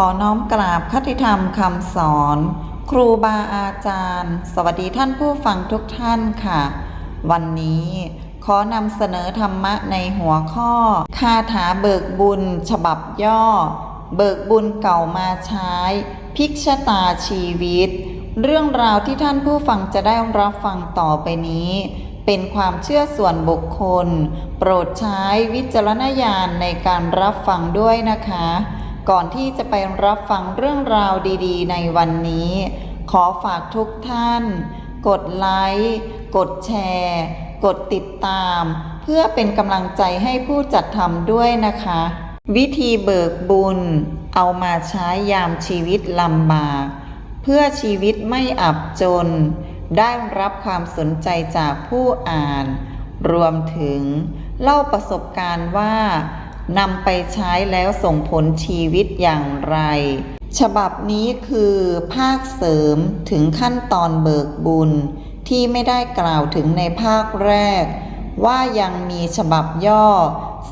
ขอน้อมกราบคติธรรมคำสอน ครูบาอาจารย์ สวัสดีท่านผู้ฟังทุกท่านค่ะ วันนี้ขอนำเสนอธรรมะในหัวข้อ คาถาเบิกบุญ ฉบับย่อ เบิกบุญเก่ามาใช้ พิกชตาชีวิต เรื่องราวที่ท่านผู้ฟังจะได้รับฟังต่อไปนี้ เป็นความเชื่อส่วนบุคคล โปรดใช้วิจารณญาณในการรับฟังด้วยนะคะ ก่อนที่จะไปรับฟังเรื่องราวดี ๆ ในวันนี้ ขอฝากทุกท่าน กดไลค์ กดแชร์ กดติดตาม เพื่อเป็นกำลังใจให้ผู้จัดทำด้วยนะคะ วิธีเบิกบุญ เอามาใช้ยามชีวิตลำบาก เพื่อชีวิตไม่อับจน ได้รับความสนใจจากผู้อ่าน รวมถึงเล่าประสบการณ์ว่า นำไปใช้แล้วส่งผลชีวิตอย่างไร ฉบับนี้คือภาคเสริมถึงขั้นตอนเบิกบุญ ที่ไม่ได้กล่าวถึงในภาคแรก ว่ายังมีฉบับย่อ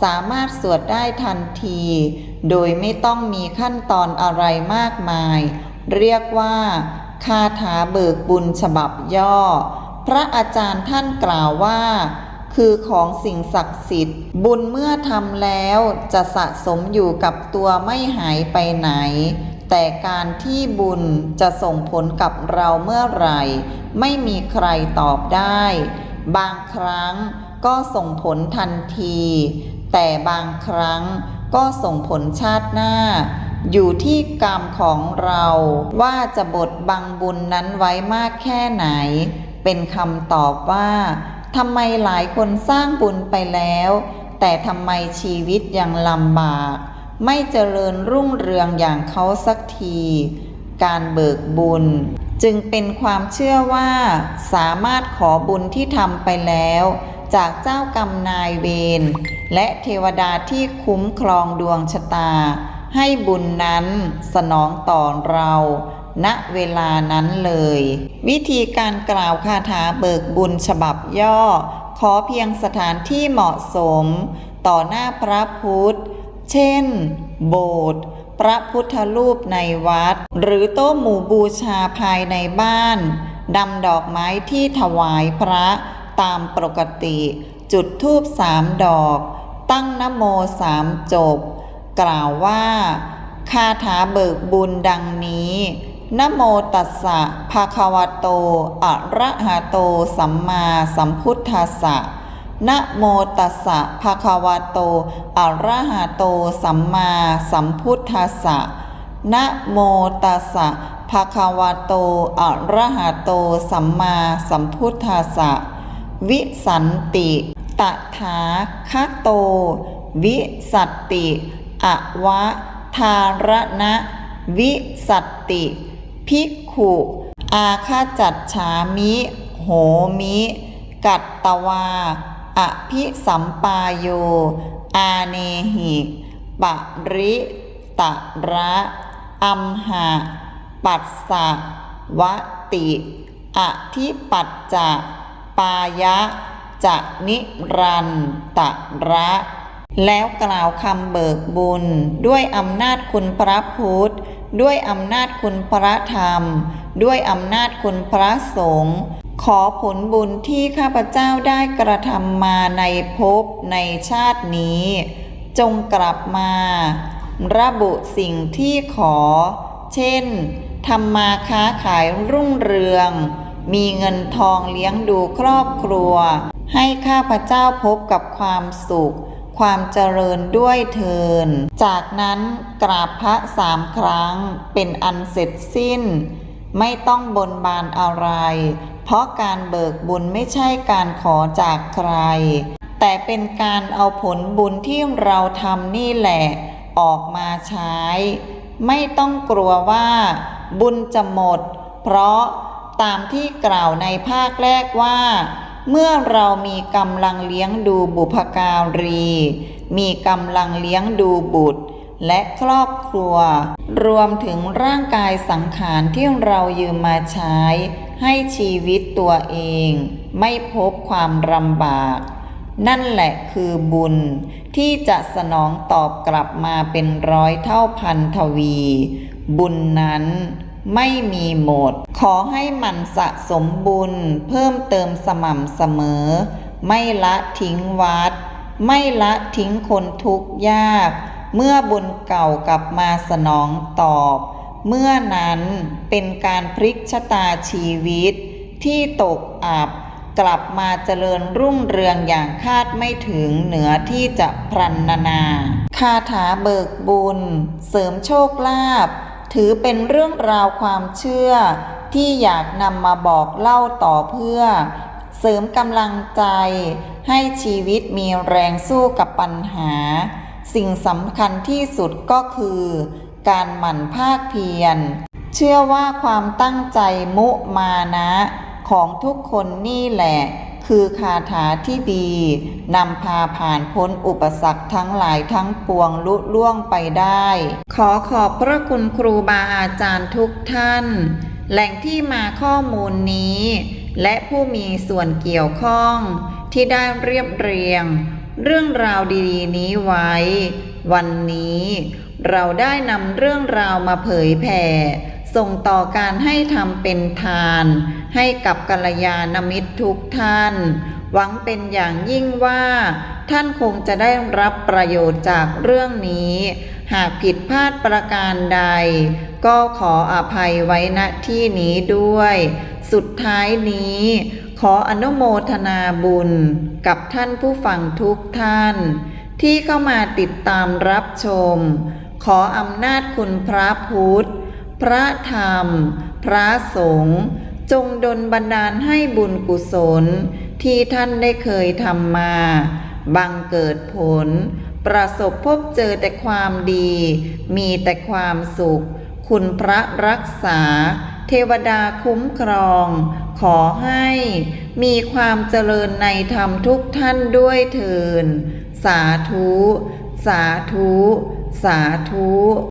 สามารถสวดได้ทันที โดยไม่ต้องมีขั้นตอนอะไรมากมาย เรียกว่าคาถาเบิกบุญฉบับย่อ พระอาจารย์ท่านกล่าวว่า คือของสิ่งศักดิ์สิทธิ์ บุญเมื่อทำแล้วจะสะสมอยู่กับตัวไม่หายไปไหน แต่การที่บุญจะส่งผลกับเราเมื่อไหร่ ไม่มีใครตอบได้ บางครั้งก็ส่งผลทันที แต่บางครั้งก็ส่งผลชาติหน้า อยู่ที่กรรมของเราว่าจะบดบังบุญนั้นไว้มากแค่ไหน เป็นคำตอบว่า ทำไมหลายคนสร้างบุญไปแล้ว แต่ทำไมชีวิตยังลำบาก ไม่เจริญรุ่งเรืองอย่างเขาสักที การเบิกบุญ จึงเป็นความเชื่อว่า สามารถขอบุญที่ทำไปแล้ว จากเจ้ากรรมนายเวรและเทวดาที่คุ้มครองดวงชะตา ให้บุญนั้นสนองต่อเรา ณเวลานั้นเลย วิธีการกล่าวคาถาเบิกบุญฉบับย่อ ขอเพียงสถานที่เหมาะสม ต่อหน้าพระพุทธ เช่น โบสถ์พระพุทธรูปในวัด หรือโต๊ะหมู่บูชาภายในบ้านดำดอกไม้ที่ถวายพระตามปกติ จุดธูปสามดอก ตั้งนโมสามจบ กล่าวว่า คาถาเบิกบุญดังนี้ นะโมตัสสะภะคะวะโต อะระหะโต สัมมาสัมพุทธัสสะนะโมตัสสะภะคะวะโต อะระหะโต สัมมาสัมพุทธัสสะนะโมตัสสะภะคะวะโต อะระหะโต สัมมาสัมพุทธัสสะ วิสันติ ตถาคโต วิสัตติ อวะทารณะ วิสัตติ ภิกขุ อาคาจัดฉามิ โหมิ กัตตวา อภิสัมปายโย อาเนหิปริตะระอัมหะ ปัสสะวะติ อธิปัจจะปายะ จะนิรันตะระ แล้วกล่าวคำเบิกบุญด้วยอำนาจคุณพระพุทธ ด้วยอำนาจคุณพระธรรม ด้วยอำนาจคุณพระสงฆ์ขอผลบุญที่ข้าพเจ้าได้กระทำมาในภพในชาตินี้ จงกลับมา ระบุสิ่งที่ขอ เช่นทำมาค้าขายรุ่งเรือง มีเงินทองเลี้ยงดูครอบครัว ให้ข้าพเจ้าพบกับความสุข ความเจริญด้วยเทิน จากนั้นกราบพระสามครั้งเป็นอันเสร็จสิ้น ไม่ต้องบนบานอะไร เพราะการเบิกบุญไม่ใช่การขอจากใคร แต่เป็นการเอาผลบุญที่เราทำนี่แหละ ออกมาใช้ ไม่ต้องกลัวว่าบุญจะหมด เพราะตามที่กล่าวในภาคแรกว่า เมื่อเรามีกำลังเลี้ยงดูบุพการี มีกำลังเลี้ยงดูบุตร และครอบครัว รวมถึงร่างกายสังขารที่เรายืมมาใช้ ให้ชีวิตตัวเอง ไม่พบความลำบาก นั่นแหละคือบุญที่จะสนองตอบกลับมาเป็นร้อยเท่าพันทวี บุญนั้น ไม่มีหมด ขอให้มันสะสมบุญ เพิ่มเติมสม่ำเสมอ ไม่ละทิ้งวัด ไม่ละทิ้งคนทุกข์ยาก เมื่อบุญเก่ากลับมาสนองตอบ เมื่อนั้นเป็นการพลิกชะตาชีวิต ที่ตกอับกลับมาเจริญรุ่งเรืองอย่างคาดไม่ถึงเหนือที่จะพรรณนา คาถาเบิกบุญ เสริมโชคลาภ ถือเป็นเรื่องราวความเชื่อ ที่อยากนำมาบอกเล่าต่อเพื่อ เสริมกำลังใจ ให้ชีวิตมีแรงสู้กับปัญหา สิ่งสำคัญที่สุดก็คือ การหมั่นภาคเพียร เชื่อว่าความตั้งใจมุมานะของทุกคนนี่แหละ คือคาถาที่ดีนำพาผ่านพ้นอุปสรรคทั้งหลายทั้งปวงลุล่วงไปได้ ขอขอบพระคุณครูบาอาจารย์ทุกท่าน แหล่งที่มาข้อมูลนี้ และผู้มีส่วนเกี่ยวข้อง ที่ได้เรียบเรียง เรื่องราวดีๆนี้ไว้ วันนี้ เราได้นำเรื่องราวมาเผยแผ่ ส่งต่อการให้ทำเป็นทาน ให้กับกัลยาณมิตรทุกท่าน หวังเป็นอย่างยิ่งว่า ท่านคงจะได้รับประโยชน์จากเรื่องนี้ หากผิดพลาดประการใด ก็ขออภัยไว้ณที่นี้ด้วย สุดท้ายนี้ขออนุโมทนาบุญกับท่านผู้ฟังทุกท่าน ที่เข้ามาติดตามรับชม ขออำนาจคุณพระพุทธ พระธรรม พระสงฆ์จงดลบันดาลให้บุญกุศล ที่ท่านได้เคยทำมา บังเกิดผล ประสบพบเจอแต่ความดี มีแต่ความสุข คุณพระรักษา เทวดาคุ้มครอง ขอให้มีความเจริญในธรรมทุกท่านด้วยเถินสาธุ สาธุ สาธุ